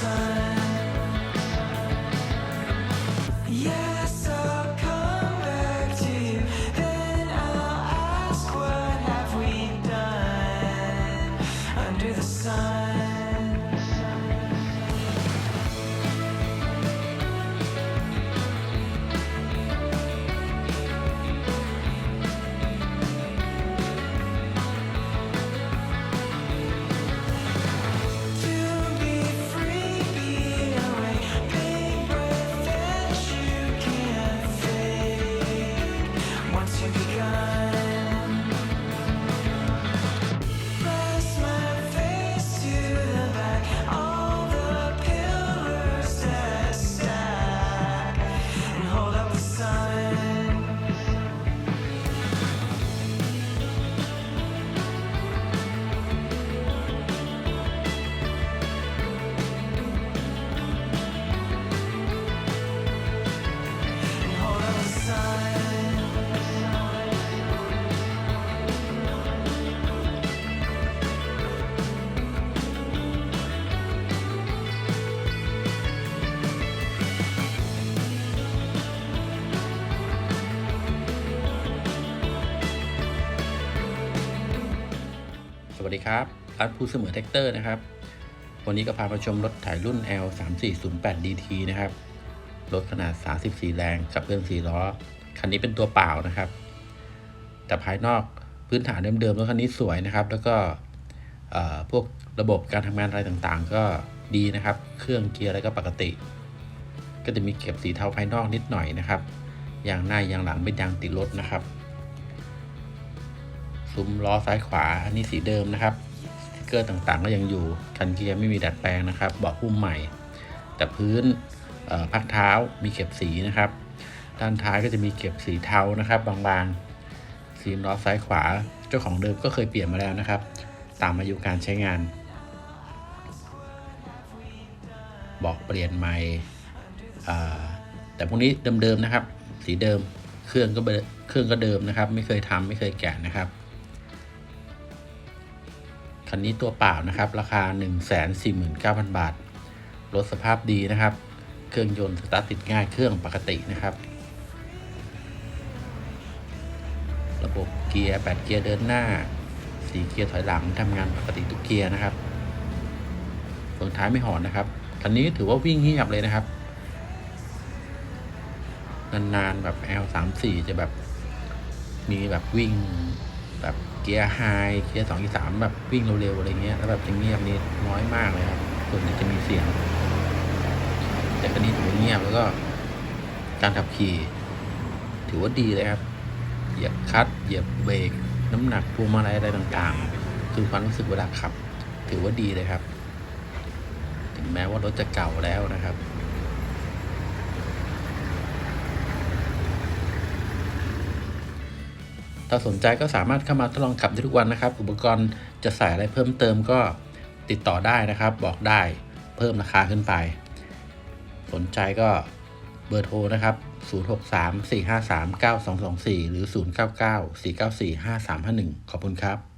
sun. วัสดีครับรัฐผู้เสมอแท็กเตอร์นะครับ วันนี้ก็พามาชมรถถ่ายรุ่น L 3 4 0 8 DT นะครับ รถขนาด 34 แรงกับเครื่อง4ล้อ คันนี้เป็นตัวเปล่านะครับ แต่ภายนอกพื้นฐานเดิมๆรถคันนี้สวยนะครับ แล้วก็พวกระบบการทำงานอะไรต่างๆ ก็ดีนะครับ เครื่องเกียร์อะไรก็ปกติ ก็จะมีเก็บสีเทาภายนอกนิดหน่อยนะครับ ยางหน้ายางหลังเป็นยางติดรถนะครับ ซุ้มล้อซ้ายขวาอันนี้สีเดิมนะครับสติกเกอร์ต่างๆ ก็ยังอยู่คันเกียร์ไม่มีดัดแปลงนะครับเบาะหุ้มใหม่ แต่พื้นพักเท้ามีเก็บสีนะครับ ด้านท้ายก็จะมีเก็บสีเทานะครับ บางๆสีล้อซ้ายขวาเจ้าของเดิมก็เคยเปลี่ยนมาแล้วนะครับ ตามอายุการใช้งานบอกเปลี่ยนใหม่แต่พวกนี้เดิมๆนะครับ สีเดิมเครื่องก็เบเครื่องก็เดิมนะครับ ไม่เคยทำไม่เคยแกะนะครับ คันนี้ตัวเปล่านะครับ ราคา 149,000 บาท รถสภาพดีนะครับ เครื่องยนต์สตาร์ทติดง่ายเครื่องปกตินะครับ ระบบเกียร์ 8 เกียร์เดินหน้า 4 เกียร์ถอยหลังทำงานปกติทุกเกียร์นะครับเฟืองท้ายไม่หอนนะครับคันนี้ถือว่าวิ่งเงียบเลยนะครับ นานๆแบบ L 3 4 จะแบบมีแบบวิ่ง แบบเกียร์ไฮเกียร์สองเกียร์สามแบบวิ่งเร็วๆอะไรเงี้ยแล้วแบบจะเงียบนี่น้อยมากเลยครับส่วนใหญ่จะมีเสียง แต่คันนี้ถือว่าเงียบแล้วก็ การขับขี่ ถือว่าดีเลยครับ เหยียบคลัตช์เหยียบเบรกน้ำหนักพวงมาลัยอะไรต่างๆ คือความรู้สึกเวลาขับ ถือว่าดีเลยครับ ถึงแม้ว่ารถจะเก่าแล้วนะครับ ถ้าสนใจก็สามารถเข้ามาทดลองขับได้ทุกวันนะครับ อุปกรณ์จะใส่อะไรเพิ่มเติมก็ติดต่อได้นะครับ บอกได้เพิ่มราคาขึ้นไป สนใจก็เบอร์โทรนะครับ 063 453 9224 หรือ 099 494 5351 ขอบคุณครับ